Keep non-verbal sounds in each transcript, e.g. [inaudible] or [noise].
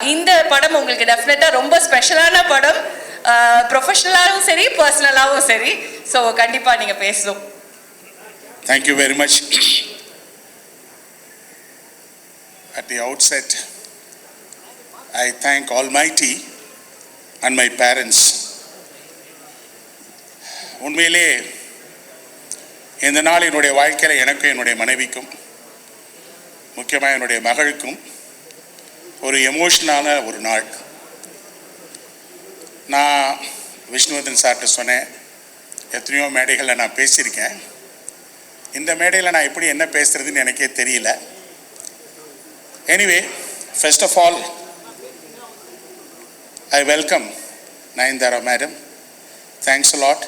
இந்த படம் உங்களுக்கு டெஃபினட்டாக ரொம்ப ஸ்பெஷலான படம். ப்ரொஃபஷனலாகவும் சரி பர்சனலாகவும் சரி. ஸோ கண்டிப்பாக நீங்கள் பேசணும். Thank you very much. Outset I thank almighty and my parents உண்மையிலே இந்த நாள் என்னுடைய வாழ்க்கையில் எனக்கும் என்னுடைய மனைவிக்கும் முக்கியமாக என்னுடைய மகளுக்கும் ஒரு எமோஷனான ஒரு நாள். நான் விஷ்ணுவர்தன் சார்கிட்ட சொன்னேன் எத்தனையோ மேடைகளில் நான் பேசியிருக்கேன். இந்த மேடையில் நான் எப்படி என்ன பேசுகிறதுன்னு எனக்கே தெரியல. Anyway first of all I welcome Nayanthara madam thanks lot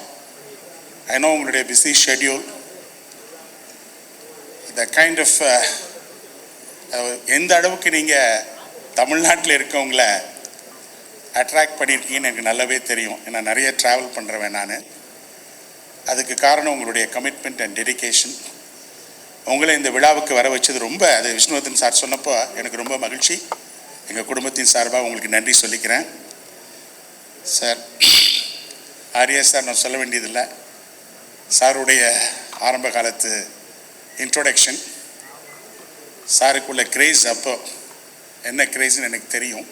I know உங்களுடைய busy schedule the kind of எந்த அளவுக்கு நீங்கள் தமிழ்நாட்டில் இருக்கவங்கள அட்ராக்ட் பண்ணியிருக்கீங்கன்னு எனக்கு நல்லாவே தெரியும். ஏன்னா நிறைய ட்ராவல் பண்ணுறவன் நான். அதுக்கு காரணம் உங்களுடைய கமிட்மெண்ட் அண்ட் டெடிகேஷன் உங்களை இந்த விழாவுக்கு வர வச்சது ரொம்ப அது விஷ்ணுவர்தன் சார் சொன்னப்போ எனக்கு ரொம்ப மகிழ்ச்சி. எங்கள் குடும்பத்தின் சார்பாக உங்களுக்கு நன்றி சொல்லிக்கிறேன். சார் ஆரியா சார் நான் சொல்ல வேண்டியதில்லை. சாருடைய ஆரம்ப காலத்து இன்ட்ரோடக்ஷன் சாருக்குள்ள கிரேஸ் அப்போது என்ன கிரேஸ்னு எனக்கு தெரியும்.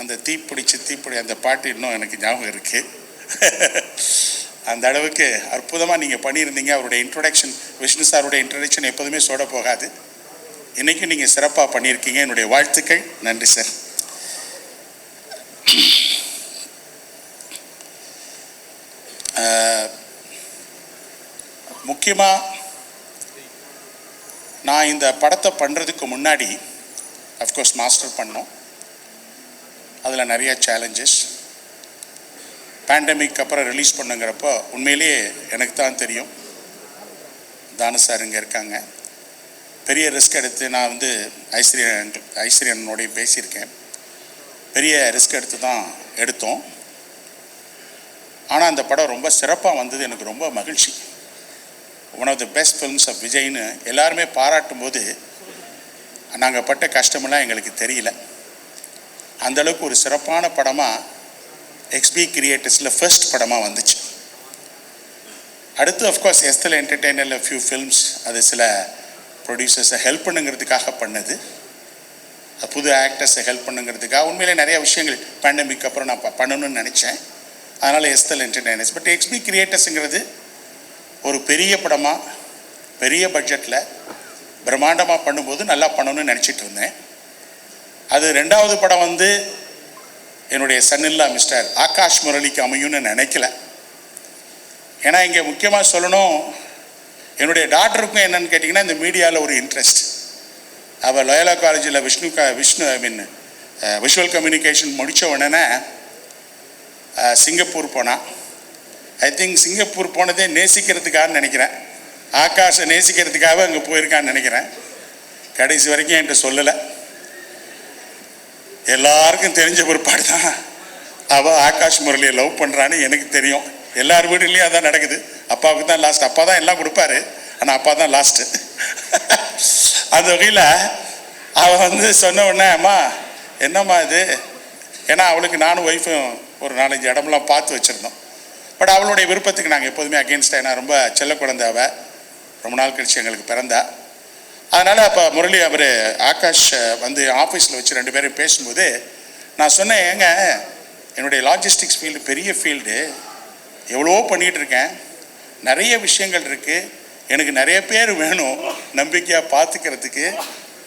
அந்த தீப்பிடிச்சு தீப்பிடி அந்த பாட்டு இன்னும் எனக்கு ஞாபகம் இருக்குது அந்த அளவுக்கு அற்புதமாக நீங்கள் பண்ணியிருந்தீங்க. அவருடைய இன்ட்ரொடக்ஷன் விஷ்ணு சாருடைய இன்ட்ரொடக்ஷன் எப்போதுமே சோட போகாது. இன்றைக்கும் நீங்கள் சிறப்பாக பண்ணியிருக்கீங்க. என்னுடைய வாழ்த்துக்கள். நன்றி சார் முக்கியமாக நான் இந்த படத்தை பண்ணுறதுக்கு முன்னாடி அஃப்கோர்ஸ் மாஸ்டர் பண்ணோம். அதில் நிறைய சேலஞ்சஸ் பேண்டமிக் அப்புறம் ரிலீஸ் பண்ணுங்கிறப்போ உண்மையிலேயே எனக்கு தான் தெரியும். தானு சார் இங்கே இருக்காங்க. பெரிய ரிஸ்க் எடுத்து நான் வந்து ஐஸ்வர்யன் ஐஸ்வர்யனோடைய பேசியிருக்கேன். பெரிய ரிஸ்க் எடுத்து தான் எடுத்தோம். ஆனால் அந்த படம் ரொம்ப சிறப்பாக வந்தது எனக்கு ரொம்ப மகிழ்ச்சி. One of the best films of விஜய்னு எல்லாருமே பாராட்டும் போது நாங்கள் பட்ட கஷ்டமெல்லாம் எங்களுக்கு தெரியல. அந்தளவுக்கு ஒரு சிறப்பான படமாக எக்ஸ்பி கிரியேட்டர்ஸில் ஃபர்ஸ்ட் படமாக வந்துச்சு. அடுத்து அஃப்கோர்ஸ் எஸ்தல் என்டர்டெய்னரில் ஃபியூ ஃபில்ம்ஸ் அது சில ப்ரொடியூசர்ஸை ஹெல்ப் பண்ணுங்கிறதுக்காக பண்ணது. புது ஆக்டர்ஸை ஹெல்ப் பண்ணுங்கிறதுக்காக உண்மையிலே நிறைய விஷயங்கள் பேண்டமிக் அப்புறம் நான் பண்ணணும்னு நினச்சேன். அதனால் எஸ்தல் என்டர்டெய்னர்ஸ் பட் எக்ஸ்பி கிரியேட்டர்ஸுங்கிறது ஒரு பெரிய படமாக பெரிய பட்ஜெட்டில் பிரம்மாண்டமாக பண்ணும்போது நல்லா பண்ணணும்னு நினச்சிட்டு இருந்தேன். அது ரெண்டாவது படம் வந்து என்னுடைய சன்னில்லா மிஸ்டர் ஆகாஷ் முரளிக்கு அமையும்னு நினைக்கல. ஏன்னா இங்கே முக்கியமாக சொல்லணும் என்னுடைய டாக்டருக்கும் என்னென்னு கேட்டிங்கன்னா இந்த மீடியாவில் ஒரு இன்ட்ரெஸ்ட் அவள் லோயலா காலேஜில் விஷ்ணு க Vishnu I mean visual communication முடித்த உடனே சிங்கப்பூர் போனான் ஐ திங்க் சிங்கப்பூர் போனதே நேசிக்கிறதுக்காக நினைக்கிறேன். ஆகாஷை நேசிக்கிறதுக்காக அங்கே போயிருக்கான்னு நினைக்கிறேன். கடைசி வரைக்கும் என்கிட்ட சொல்லலை. எல்லாருக்கும் தெரிஞ்ச பிற்பாடு தான். அவள் ஆகாஷ் முரளியை லவ் பண்ணுறான்னு எனக்கு தெரியும். எல்லார் வீடுலேயும் அதான் நடக்குது. அப்பாவுக்கு தான் லாஸ்ட் அப்பா தான் எல்லாம் கொடுப்பாரு. ஆனால் அப்பா தான் லாஸ்ட்டு அந்த வகையில் அவள் வந்து சொன்ன உடனே அம்மா என்னம்மா இது? ஏன்னா அவளுக்கு நானும் ஒய்ஃபும் ஒரு நாலஞ்சு இடம்லாம் பார்த்து வச்சுருந்தோம். பட் அவளுடைய விருப்பத்துக்கு நாங்கள் எப்போதுமே அகேன்ஸ்டாக ஏன்னா ரொம்ப செல்ல குழந்தை அவ. ரொம்ப நாள் கழிச்சு எங்களுக்கு பிறந்தா. அதனால் அப்போ முரளி அவர் ஆகாஷ் வந்து ஆஃபீஸில் வச்சு ரெண்டு பேரும் பேசும்போது நான் சொன்னேன் ஏங்க என்னுடைய லாஜிஸ்டிக்ஸ் ஃபீல்டு பெரிய ஃபீல்டு எவ்வளவோ பண்ணிகிட்டு இருக்கேன் நிறைய விஷயங்கள் இருக்குது எனக்கு நிறைய பேர் வேணும் நம்பிக்கையாக பார்த்துக்கிறதுக்கு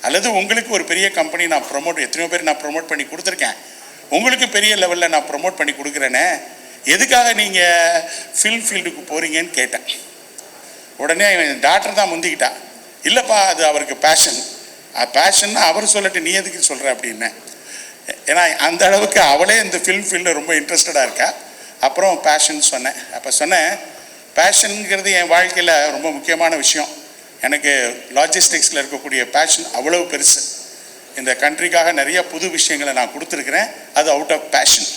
அல்லது உங்களுக்கு ஒரு பெரிய கம்பெனி நான் ப்ரொமோட் எத்தனையோ பேர் நான் ப்ரொமோட் பண்ணி கொடுத்துருக்கேன். உங்களுக்கு பெரிய லெவலில் நான் ப்ரொமோட் பண்ணி கொடுக்குறேனே. எதுக்காக நீங்கள் ஃபில் ஃபீல்டுக்கு போகிறீங்கன்னு கேட்டேன். உடனே டாக்டர் தான் முந்திக்கிட்டான் இல்லைப்பா அது அவருக்கு பேஷன் பேஷன்னா அவர் சொல்லட்டு நீ எதுக்கு சொல்கிற அப்படின்னு. ஏன்னா அந்த அளவுக்கு அவளே இந்த ஃபில்ம் ஃபீல்டில் ரொம்ப இன்ட்ரெஸ்டடாக இருக்கா. அப்புறம் பேஷன் சொன்னேன். அப்போ சொன்னேன் பேஷனுங்கிறது என் வாழ்க்கையில் ரொம்ப முக்கியமான விஷயம். எனக்கு லாஜிஸ்டிக்ஸில் இருக்கக்கூடிய பேஷன் அவ்வளவு பெருசு. இந்த கண்ட்ரிக்காக நிறைய புது விஷயங்களை நான் கொடுத்துருக்குறேன். அது அவுட் ஆஃப் பேஷன்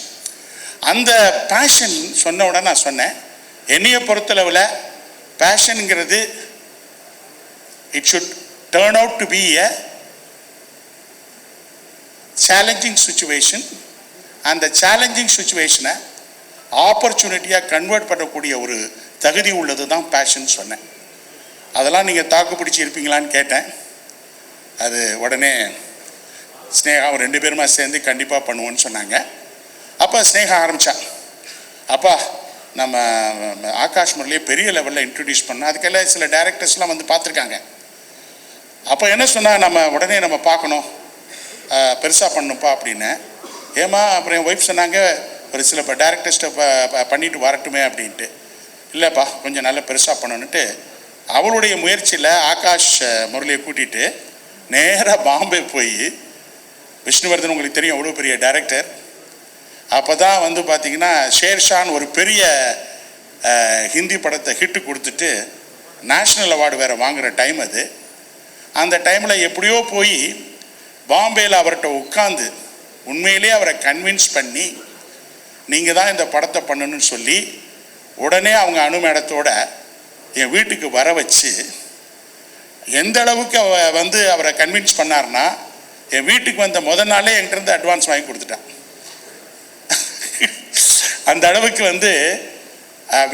அந்த பேஷன் சொன்ன உடனே நான் சொன்னேன் என்னையை பொறுத்தளவில் பேஷனுங்கிறது it should turn out to be a challenging situation அந்த சேலஞ்சிங் சுச்சுவேஷனை ஆப்பர்ச்சுனிட்டியாக கன்வெர்ட் பண்ணக்கூடிய ஒரு தகுதி உள்ளது தான் பேஷன் சொன்னேன். அதெல்லாம் நீங்கள் தாக்கு பிடிச்சி இருப்பீங்களான்னு கேட்டேன். அது உடனே ஸ்னேகா ரெண்டு பேருமா சேர்ந்து கண்டிப்பாக பண்ணுவோன்னு சொன்னாங்க. அப்போ ஸ்னேகா ஆரம்பித்தா அப்பா நம்ம ஆகாஷ் முரளியை பெரிய லெவலில் இன்ட்ரடியூஸ் பண்ணோம் அதுக்கெல்லாம் சில டேரக்டர்ஸ்லாம் வந்து பார்த்துருக்காங்க. அப்போ என்ன சொன்னால் நம்ம உடனே நம்ம பார்க்கணும். பெருசாக பண்ணுப்பா அப்படின்னு. ஏமா அப்புறம் என் ஒய்ஃப் சொன்னாங்க ஒரு சில இப்போ டேரக்டர்ஸ்ட்டை பண்ணிட்டு வரட்டுமே அப்படின்ட்டு. இல்லைப்பா கொஞ்சம் நல்லா பெருசாக பண்ணணுன்ட்டு அவளுடைய முயற்சியில் ஆகாஷ் முரளியை கூட்டிகிட்டு நேராக பாம்பே போய் விஷ்ணுவர்தன் உங்களுக்கு தெரியும் அவ்வளோ பெரிய டைரக்டர் அப்போ தான் வந்து பார்த்திங்கன்னா ஷேர்ஷான் ஒரு பெரிய ஹிந்தி படத்தை ஹிட்டு கொடுத்துட்டு நேஷ்னல் அவார்டு வேறு வாங்குகிற டைம் அது. அந்த டைமில் எப்படியோ போய் பாம்பேயில் அவர்கிட்ட உட்காந்து உண்மையிலே அவரை கன்வின்ஸ் பண்ணி நீங்கள் தான் இந்த படத்தை பண்ணணும்னு சொல்லி உடனே அவங்க அனுமேடத்தோட என் வீட்டுக்கு வர வச்சு எந்த அளவுக்கு அவ வந்து அவரை கன்வின்ஸ் பண்ணார்னா என் வீட்டுக்கு வந்த முத நாளே என்கிட்ட இருந்து அட்வான்ஸ் வாங்கி கொடுத்துட்டான். அந்த அளவுக்கு வந்து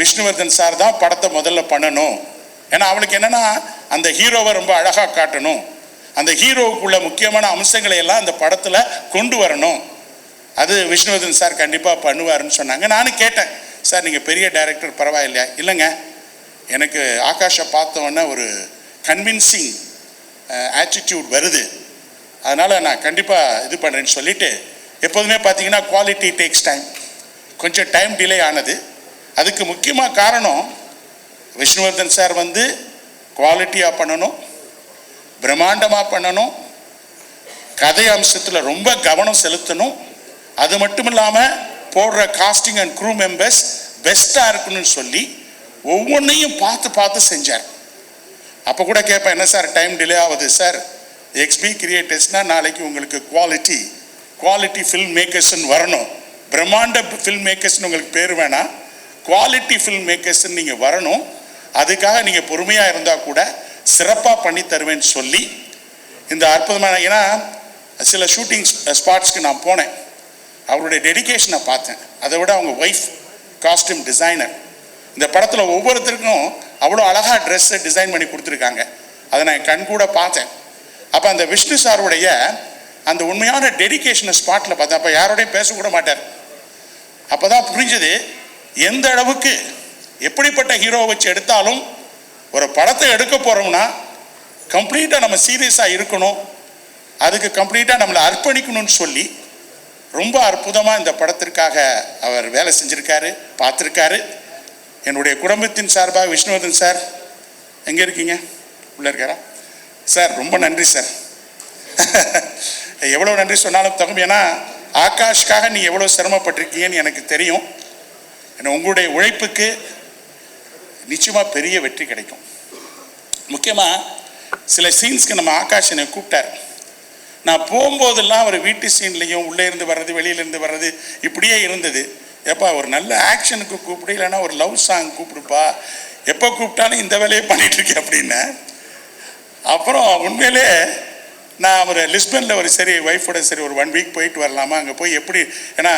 விஷ்ணுவர்தன் சார் தான் படத்தை முதல்ல பண்ணணும். ஏன்னா அவளுக்கு என்னன்னா அந்த ஹீரோவை ரொம்ப அழகாக காட்டணும். அந்த ஹீரோவுக்குள்ள முக்கியமான அம்சங்களை எல்லாம் அந்த படத்தில் கொண்டு வரணும். அது விஷ்ணுவர்தன் சார் கண்டிப்பாக பண்ணுவாருன்னு சொன்னாங்க. நானும் கேட்டேன் சார் நீங்கள் பெரிய டைரக்டர் பரவாயில்லையா? இல்லைங்க. எனக்கு ஆகாஷை பார்த்தோன்னே ஒரு கன்வின்சிங் ஆட்டிடியூட் வருது. அதனால் நான் கண்டிப்பாக இது பண்ணுறேன்னு சொல்லிட்டு எப்போதுமே பார்த்தீங்கன்னா குவாலிட்டி டேக்ஸ் டைம் கொஞ்சம் டைம் டிலே ஆனது. அதுக்கு முக்கியமாக காரணம் விஷ்ணுவர்தன் சார் வந்து குவாலிட்டியாக பண்ணணும் பிரம்மாண்டமாக பண்ணணும் கதை அம்சத்தில் ரொம்ப கவனம் செலுத்தணும். அது மட்டும் இல்லாமல் போடுற காஸ்டிங் அண்ட் க்ரூ மெம்பர்ஸ் பெஸ்ட்டாக இருக்கணும்னு சொல்லி ஒவ்வொன்றையும் பார்த்து பார்த்து செஞ்சார். அப்போ கூட கேட்பேன் என்ன சார் டைம் டிலே ஆகுது? சார் எக்ஸ்பி கிரியேட்டர்ஸ்னால் நாளைக்கு உங்களுக்கு குவாலிட்டி குவாலிட்டி ஃபில்ம் மேக்கர்ஸ்ன்னு வரணும். பிரம்மாண்ட ஃபில்ம் மேக்கர்ஸ்னு உங்களுக்கு பேர் வேணாம் குவாலிட்டி ஃபில்ம் மேக்கர்ஸ்ன்னு நீங்கள் வரணும். அதுக்காக நீங்கள் பொறுமையாக இருந்தால் கூட சிறப்பாக பண்ணி தருவேன்னு சொல்லி இந்த அற்புதமான ஏன்னா சில ஷூட்டிங் ஸ்பாட்ஸ்க்கு நான் போனேன். அவருடைய டெடிகேஷனை பார்த்தேன். அதை விட அவங்க ஒய்ஃப் காஸ்டியூம் டிசைனர் இந்த படத்தில் ஒவ்வொருத்தருக்கும் அவ்வளோ அழகாக ட்ரெஸ்ஸை டிசைன் பண்ணி கொடுத்துருக்காங்க. அதை நான் என் கண் கூட பார்த்தேன். அப்போ அந்த விஷ்ணு சாருடைய அந்த உண்மையான டெடிகேஷனை ஸ்பாட்டில் பார்த்தேன். அப்போ யாரோடையும் பேசக்கூட மாட்டார். அப்போ தான் புரிஞ்சது எந்த அளவுக்கு எப்படிப்பட்ட ஹீரோவை வச்சு எடுத்தாலும் ஒரு படத்தை எடுக்க போகிறோம்னா கம்ப்ளீட்டாக நம்ம சீரியஸாக இருக்கணும். அதுக்கு கம்ப்ளீட்டாக நம்மளை அர்ப்பணிக்கணும்னு சொல்லி ரொம்ப அற்புதமாக இந்த படத்திற்காக அவர் வேலை செஞ்சுருக்காரு பார்த்துருக்காரு. என்னுடைய குடும்பத்தின் சார்பாக விஷ்ணுவர்தன் சார் எங்கே இருக்கீங்க? உள்ளே இருக்காரா? சார் ரொம்ப நன்றி சார். [laughs] எவ்வளோ நன்றி சொன்னாலும் தகும் ஏன்னா ஆகாஷ்காக நீ எவ்வளோ சிரமப்பட்டிருக்கீங்கன்னு எனக்கு தெரியும். உங்களுடைய உழைப்புக்கு நிச்சயமாக பெரிய வெற்றி கிடைக்கும். முக்கியமாக சில சீன்ஸ்க்கு நம்ம ஆகாஷ் என்னை கூப்பிட்டார். நான் போகும்போதெல்லாம் அவர் வீட்டு சீன்லேயும் உள்ளே இருந்து வர்றது வெளியிலேருந்து வர்றது இப்படியே இருந்தது. எப்பா ஒரு நல்ல ஆக்ஷனுக்கு கூப்பிடு இல்லைன்னா ஒரு லவ் சாங் கூப்பிடுப்பா. எப்போ கூப்பிட்டாலும் இந்த வேலையை பண்ணிட்டு இருக்கேன் அப்படின்னு. அப்புறம் உண்மையிலே நான் ஒரு லிஸ்பனில் ஒரு சரி ஒய்ஃபோட சரி ஒரு ஒன் வீக் போயிட்டு வரலாமா? அங்கே போய் எப்படி ஏன்னா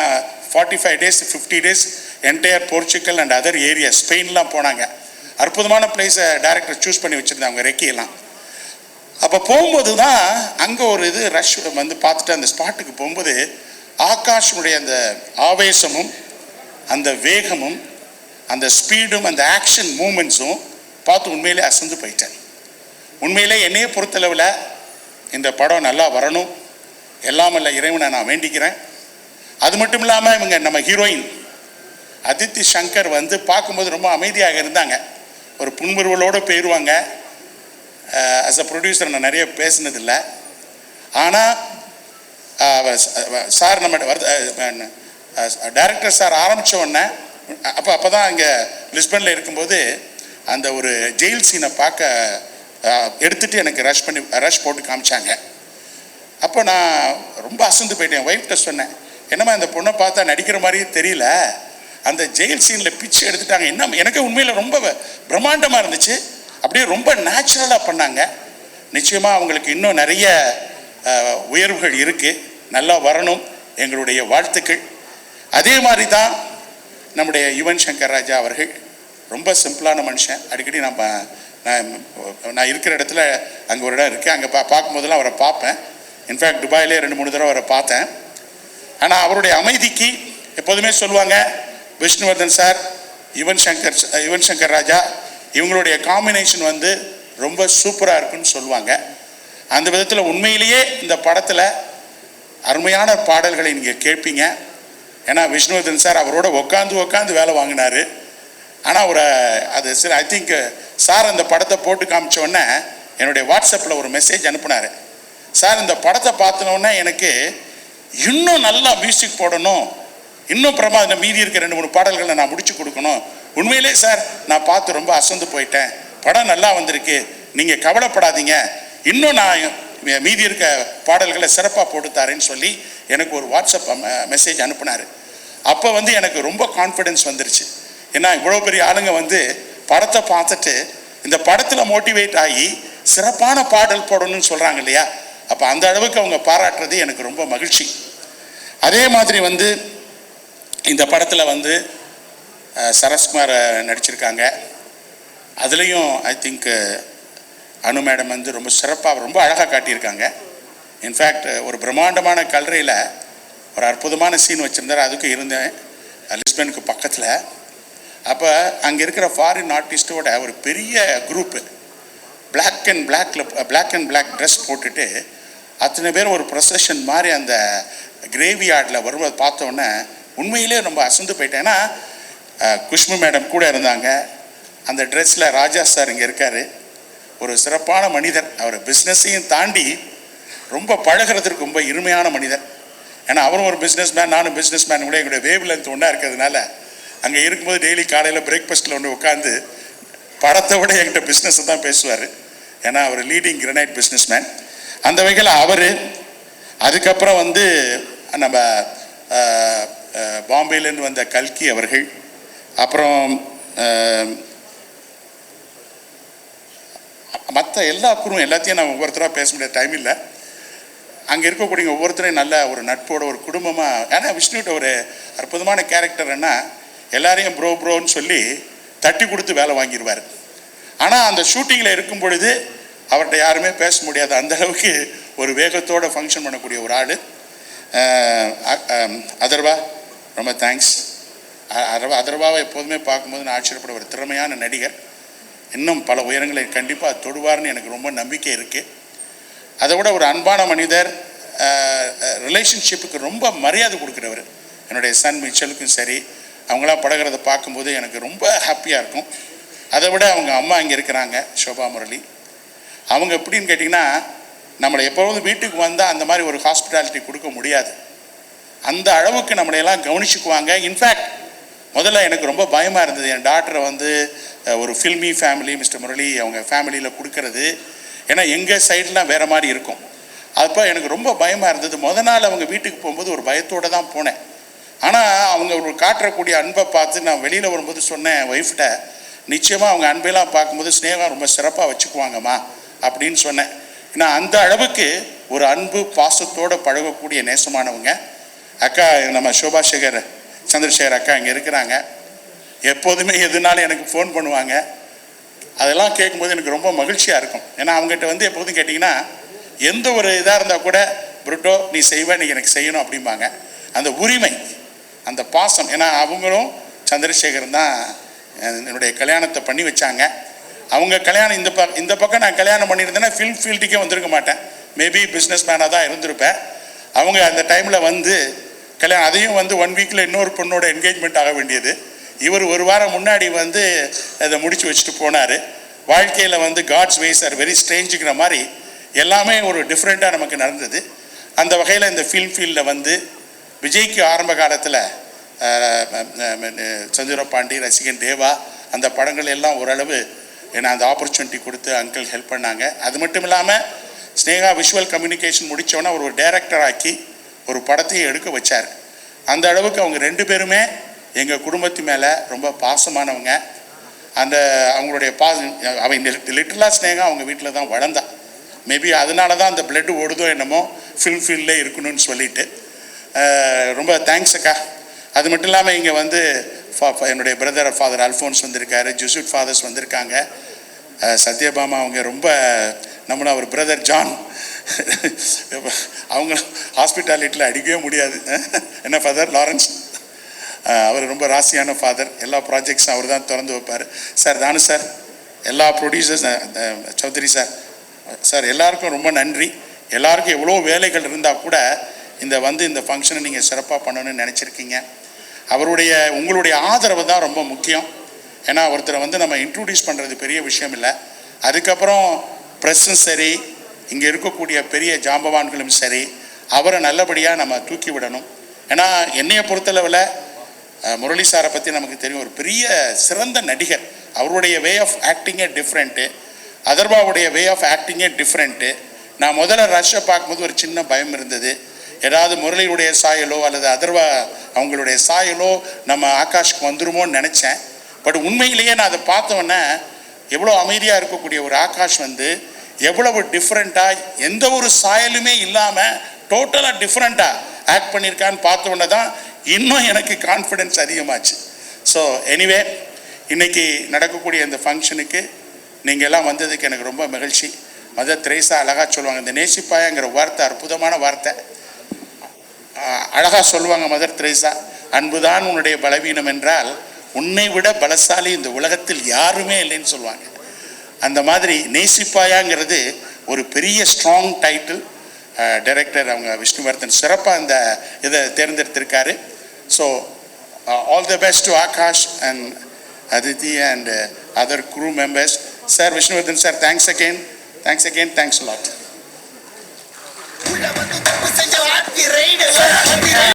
forty five days fifty days entire Portugal and other area ஸ்பெயின்லாம் போனாங்க. அற்புதமான பிளேஸை டேரக்டர் சூஸ் பண்ணி வச்சுருந்தாங்க ரெக்கியெல்லாம். அப்போ போகும்போது தான் அங்கே ஒரு இது ரஷ் வந்து பார்த்துட்டு அந்த ஸ்பாட்டுக்கு போகும்போது ஆகாஷனுடைய அந்த ஆவேசமும் அந்த வேகமும் அந்த ஸ்பீடும் அந்த ஆக்ஷன் மூமெண்ட்ஸும் பார்த்து உண்மையிலே அசந்து போயிட்டேன் உண்மையிலே என்னையே பொறுத்தளவில் இந்த படம் நல்லா வரணும். எல்லாம் இல்லை இறைவனை நான் வேண்டிக்கிறேன். அது மட்டும் இல்லாமல் இவங்க நம்ம ஹீரோயின் அதித்தி சங்கர் வந்து பார்க்கும்போது ரொம்ப அமைதியாக இருந்தாங்க. ஒரு புன்முறுவலோடு போயிடுவாங்க அஸ் அ ப்ரொடியூசர் நான் நிறைய பேசினதில்லை. ஆனால் சார் நம்ம டைரக்டர் சார் ஆரம்பித்த உடனே அப்போ அப்போ தான் இங்கே லிஸ்பனில் இருக்கும்போது அந்த ஒரு ஜெயில் சீனை பார்க்க எடுத்துகிட்டு எனக்கு ரஷ் பண்ணி ரஷ் போட்டு காமிச்சாங்க. அப்போ நான் ரொம்ப அசந்து போயிட்டேன். ஒய்ஃப்ட்ட சொன்னேன் என்னம்மா இந்த பொண்ணை பார்த்தா நடிக்கிற மாதிரியே தெரியல. அந்த ஜெயில் சீனில் பிச்சு எடுத்துட்டாங்க. என்ன எனக்கு உண்மையில் ரொம்ப பிரம்மாண்டமாக இருந்துச்சு. அப்படியே ரொம்ப நேச்சுரலாக பண்ணாங்க. நிச்சயமாக அவங்களுக்கு இன்னும் நிறைய உயர்வுகள் இருக்குது நல்லா வரணும் எங்களுடைய வாழ்த்துக்கள். அதே மாதிரி தான் நம்முடைய யுவன் சங்கர் ராஜா அவர்கள் ரொம்ப சிம்பிளான மனுஷன். அடிக்கடி நம்ம நான் நான் இருக்கிற இடத்துல அங்கே ஒரு இடம் இருக்குது அங்கே பா பார்க்கும்போதெல்லாம் அவரை பார்ப்பேன். இன்ஃபேக்ட் துபாயிலே ரெண்டு மூணு தடவை அவரை பார்த்தேன். ஆனால் அவருடைய அமைதிக்கு எப்போதுமே சொல்லுவாங்க விஷ்ணுவர்தன் சார் யுவன் சங்கர் யுவன் சங்கர் ராஜா இவங்களுடைய காம்பினேஷன் வந்து ரொம்ப சூப்பராக இருக்குன்னு சொல்லுவாங்க. அந்த விதத்தில் உண்மையிலேயே இந்த படத்தில் அருமையான பாடல்களை நீங்கள் கேட்பீங்க. ஏன்னா விஷ்ணுவர்தன் சார் அவரோட உட்காந்து உட்காந்து வேலை வாங்கினாரு. ஆனால் ஒரு அது சரி ஐ திங்க் சார் அந்த படத்தை போட்டு காமிச்ச உடனே என்னுடைய வாட்ஸ்அப்பில் ஒரு மெசேஜ் அனுப்புனார். சார் இந்த படத்தை பார்த்தனோடனே எனக்கு இன்னும் நல்லா மியூசிக் போடணும். இன்னும் பிரமாதம் மீதி இருக்க ரெண்டு மூணு பாடல்களை நான் முடிச்சு கொடுக்கணும். உண்மையிலே சார் நான் பார்த்து ரொம்ப அசந்து போயிட்டேன். படம் நல்லா வந்திருக்கு. நீங்கள் கவலைப்படாதீங்க. இன்னும் நான் மீதி இருக்க பாடல்களை சிறப்பாக போட்டு தரேன்னு சொல்லி எனக்கு ஒரு வாட்ஸ்அப் மெசேஜ் அனுப்புனார். அப்போ வந்து எனக்கு ரொம்ப கான்ஃபிடென்ஸ் வந்துருச்சு. ஏன்னா இவ்வளோ பெரிய ஆளுங்க வந்து படத்தை பார்த்துட்டு இந்த படத்தில் மோட்டிவேட் ஆகி சிறப்பான பாடல் போடணும்னு சொல்கிறாங்க இல்லையா? அப்போ அந்த அளவுக்கு அவங்க பாராட்டுறது எனக்கு ரொம்ப மகிழ்ச்சி. அதே மாதிரி வந்து இந்த படத்தில் வந்து சரஸ்குமார் நடிச்சிருக்காங்க. அதுலேயும் ஐ திங்க் அனு மேடம் வந்து ரொம்ப சிறப்பாக ரொம்ப அழகாக காட்டியிருக்காங்க. இன்ஃபேக்ட் ஒரு பிரம்மாண்டமான கல்லறையில் ஒரு அற்புதமான சீன் வச்சுருந்தார். அதுக்கும் இருந்தேன். லிஸ்பனுக்கு பக்கத்தில். அப்போ அங்கே இருக்கிற ஃபாரின் ஆர்டிஸ்ட்டோட ஒரு பெரிய குரூப்பு பிளாக் அண்ட் பிளாக்ல பிளாக் அண்ட் பிளாக் ட்ரெஸ் போட்டுட்டு அத்தனை பேர் ஒரு ப்ரொசஷன் மாதிரி அந்த கிரேவி யார்டில் வருவதை பார்த்தோன்னே உண்மையிலே ரொம்ப அசந்து போயிட்டேன். ஏன்னா மேடம் கூட இருந்தாங்க. அந்த ட்ரெஸ்ஸில் ராஜா சார் இங்கே இருக்கார். ஒரு சிறப்பான மனிதர். அவர் பிஸ்னஸையும் தாண்டி ரொம்ப பழகுறதுக்கு ரொம்ப இருமையான மனிதர். ஏன்னா அவரும் ஒரு பிஸ்னஸ் மேன் நானும் பிஸ்னஸ் மேன் கூட எங்களுடைய வேவ் லென்த் ஒன்றா இருக்கிறதுனால அங்கே இருக்கும்போது டெய்லி காலையில் பிரேக்ஃபாஸ்ட்டில் ஒன்று உட்காந்து படத்தை விட என்கிட்ட பிஸ்னஸ் தான் பேசுவார். ஏன்னா அவர் லீடிங் கிரனைட் பிஸ்னஸ் மேன் அந்த வகையில் அவர் அதுக்கப்புறம் வந்து நம்ம பாம்பேலேருந்து வந்த கல்கி அவர்கள் அப்புறம் மற்ற எல்லா குரும் எல்லாத்தையும் நான் ஒவ்வொருத்தராக பேச முடியாத டைம் இல்லை. அங்கே இருக்கக்கூடிய ஒவ்வொருத்தரையும் நல்ல ஒரு நட்போட ஒரு குடும்பமாக ஏன்னா விஷ்ணுகிட்ட ஒரு அற்புதமான கேரக்டர் என்ன எல்லாரையும் ப்ரோ ப்ரோன்னு சொல்லி தட்டி கொடுத்து வேலை வாங்கிடுவார் ஆனால் அந்த ஷூட்டிங்கில் இருக்கும் பொழுது அவர்கிட்ட யாருமே பேச முடியாது அந்த அளவுக்கு ஒரு வேகத்தோடு ஃபங்க்ஷன் பண்ணக்கூடிய ஒரு ஆள். அதர்வா ரொம்ப தேங்க்ஸ் அதர்வா அதர்வாவை எப்போதுமே பார்க்கும்போது நான் ஆச்சரியப்பட ஒரு திறமையான நடிகர். இன்னும் பல உயரங்களை கண்டிப்பாக தொடுவார்னு எனக்கு ரொம்ப நம்பிக்கை இருக்குது அதை விட ஒரு அன்பான மனிதர் ரிலேஷன்ஷிப்புக்கு ரொம்ப மரியாதை கொடுக்குறவர். என்னுடைய சன் மிச்சலுக்கும் சரி அவங்களாம் பழகிறத பார்க்கும்போது எனக்கு ரொம்ப ஹாப்பியாக இருக்கும். அதை விட அவங்க அம்மா இங்கே இருக்கிறாங்க சோபா முரளி. அவங்க எப்படின்னு கேட்டிங்கன்னா நம்மளை எப்போதும் வீட்டுக்கு வந்தால் அந்த மாதிரி ஒரு ஹாஸ்பிட்டாலிட்டி கொடுக்க முடியாது. அந்த அளவுக்கு நம்மளையெல்லாம் கவனிச்சுக்குவாங்க. இன்ஃபேக்ட் முதல்ல எனக்கு ரொம்ப பயமாக இருந்தது. என் டாக்டரை வந்து ஒரு ஃபில்மி ஃபேமிலி மிஸ்டர் முரளி அவங்க ஃபேமிலியில் கொடுக்கறது. ஏன்னா எங்கள் சைட்லாம் வேறு மாதிரி இருக்கும். அப்போ எனக்கு ரொம்ப பயமாக இருந்தது. முத நாள் அவங்க வீட்டுக்கு போகும்போது ஒரு பயத்தோடு தான் போனேன். ஆனால் அவங்க ஒரு காட்டுறக்கூடிய அன்பை பார்த்து நான் வெளியில் வரும்போது சொன்னேன் ஒய்ஃப்கிட்ட நிச்சயமாக அவங்க அன்பையெல்லாம் பார்க்கும்போது ஸ்னேகம் ரொம்ப சிறப்பாக வச்சுக்குவாங்கம்மா அப்படின்னு சொன்னேன். ஏன்னா அந்த அளவுக்கு ஒரு அன்பு பாசத்தோடு பழகக்கூடிய நேசமானவங்க. அக்கா நம்ம சோபா சேகர் சந்திரசேகர் அக்கா இங்கே இருக்கிறாங்க. எப்போதுமே எதுனாலும் எனக்கு ஃபோன் பண்ணுவாங்க. அதெல்லாம் கேட்கும்போது எனக்கு ரொம்ப மகிழ்ச்சியாக இருக்கும். ஏன்னா அவங்ககிட்ட வந்து எப்போதும் கேட்டிங்கன்னா எந்த ஒரு இதாக இருந்தால் கூட புருட்டோ நீ செய்வ நீ எனக்கு செய்யணும் அப்படிம்பாங்க. அந்த உரிமை அந்த பாசம் ஏன்னா அவங்களும் சந்திரசேகர் தான் என்னுடைய கல்யாணத்தை பண்ணி வச்சாங்க. அவங்க கல்யாணம் இந்த ப இந்த பக்கம் நான் கல்யாணம் பண்ணியிருந்தேன்னா ஃபில் ஃபீல்டுக்கே வந்திருக்க மாட்டேன். மேபி பிஸ்னஸ் மேனாக தான் இருந்திருப்பேன். அவங்க அந்த டைமில் வந்து கல்யாணம் அதையும் வந்து ஒன் வீக்கில் இன்னொரு பொண்ணோட என்கேஜ்மெண்ட் ஆக வேண்டியது. இவர் ஒரு வாரம் முன்னாடி வந்து அதை முடிச்சு வச்சுட்டு போனார். வாழ்க்கையில் வந்து காட்ஸ் வேஸ் ஆர் வெரி ஸ்ட்ரேஞ்சுங்கிற மாதிரி எல்லாமே ஒரு டிஃப்ரெண்ட்டாக நமக்கு நடந்தது. அந்த வகையில் இந்த ஃபில்ம் ஃபீல்டில் வந்து விஜய்க்கு ஆரம்ப காலத்தில் சந்திர பாண்டி ரசிகன் தேவா அந்த படங்கள் எல்லாம் ஓரளவு என்ன அந்த ஆப்பர்ச்சுனிட்டி கொடுத்து அங்கிள் ஹெல்ப் பண்ணாங்க. அது மட்டும் இல்லாமல் ஸ்னேகா விஷுவல் கம்யூனிகேஷன் முடித்தோன்னே ஒரு டைரக்டராக்கி ஒரு படத்தையும் எடுக்க வச்சார். அந்த அளவுக்கு அவங்க ரெண்டு பேருமே எங்கள் குடும்பத்து மேலே ரொம்ப பாசமானவங்க. அந்த அவங்களுடைய பா அவன் லிட்டலாக ஸ்னேகா அவங்க வீட்டில் தான் வளர்ந்தா. மேபி அதனால தான் அந்த பிளட் ஓடுதோ என்னமோ ஃபில்ம் ஃபீல்டில் இருக்கணும்னு சொல்லிட்டு. ரொம்ப தேங்க்ஸ் அக்கா. அது மட்டும் இல்லாமல் இங்கே வந்து என்னுடைய பிரதர் ஃபாதர் அல்ஃபோன்ஸ் வந்திருக்காரு ஜூசுட் ஃபாதர்ஸ் வந்திருக்காங்க. சத்யபாமா அவங்க ரொம்ப நம்மள அவர் பிரதர் ஜான் அவங்க ஹாஸ்பிட்டாலிட்டியில் அடிக்கவே முடியாது. என்ன ஃபாதர் லாரன்ஸ் அவர் ரொம்ப ராசியான ஃபாதர் எல்லா ப்ராஜெக்ட்ஸும் அவர் தான் திறந்து வைப்பார். சார் தானு சார்? எல்லா ப்ரொடியூசர்ஸ் சௌத்ரி சார். சார் எல்லாருக்கும் ரொம்ப நன்றி. எல்லாருக்கும் எவ்வளோ வேலைகள் இருந்தால் கூட இந்த வந்து இந்த ஃபங்க்ஷனை நீங்கள் சிறப்பாக பண்ணணும்னு நினச்சிருக்கீங்க. அவருடைய உங்களுடைய ஆதரவு தான் ரொம்ப முக்கியம். ஏன்னா ஒருத்தரை வந்து நம்ம இன்ட்ரடியூஸ் பண்ணுறது பெரிய விஷயம் இல்லை. அதுக்கப்புறம் ப்ரெஸ்ஸும் சரி இங்கே இருக்கக்கூடிய பெரிய ஜாம்பவான்களும் சரி அவரை நல்லபடியாக நம்ம தூக்கி விடணும். ஏன்னா என்னையை பொறுத்தளவில் முரளி சாரை பற்றி நமக்கு தெரியும் ஒரு பெரிய சிறந்த நடிகர். அவருடைய வே ஆஃப் ஆக்டிங்கே டிஃப்ரெண்ட்டு அதர்வாவுடைய வே ஆஃப் ஆக்டிங்கே டிஃப்ரெண்ட்டு நான் முதல்ல ரஷ்ஷை பார்க்கும்போது ஒரு சின்ன பயம் இருந்தது. ஏதாவது முரளியுடைய சாயலோ அல்லது அதர்வா அவங்களுடைய சாயலோ நம்ம ஆகாஷ்க்கு வந்துருமோன்னு நினச்சேன். பட் உண்மையிலேயே நான் அதை பார்த்தோன்னே எவ்வளோ அமைதியாக இருக்கக்கூடிய ஒரு ஆகாஷ் வந்து எவ்வளவு டிஃப்ரெண்ட்டாக எந்த ஒரு சாயலுமே இல்லாமல் டோட்டலாக டிஃப்ரெண்ட்டாக ஆக்ட் பண்ணியிருக்கான்னு பார்த்த தான் இன்னும் எனக்கு கான்ஃபிடென்ஸ் அதிகமாச்சு. ஸோ எனிவே இன்னைக்கு நடக்கக்கூடிய இந்த ஃபங்க்ஷனுக்கு நீங்கள் எல்லாம் வந்ததுக்கு எனக்கு ரொம்ப மகிழ்ச்சி. மதர் திரேசா அழகாக சொல்லுவாங்க இந்த நேசிப்பாயங்கிற வார்த்தை அற்புதமான வார்த்தை. அழகாக சொல்லுவாங்க மதர் திரேசா அன்புதான் உன்னுடைய பலவீனம் என்றால் உன்னை விட பலசாலி இந்த உலகத்தில் யாருமே இல்லைன்னு சொல்லுவாங்க. அந்த மாதிரி நேசிப்பாயாங்கிறது ஒரு பெரிய ஸ்ட்ராங் டைட்டில் டைரக்டர் அவங்க விஷ்ணுவர்தன் சிறப்பாக அந்த இதை தேர்ந்தெடுத்திருக்காரு. So all the best to Aakash and Aditi and other crew members sir Vishnuvardhan sir thanks again thanks again thanks lot உள்ள வந்து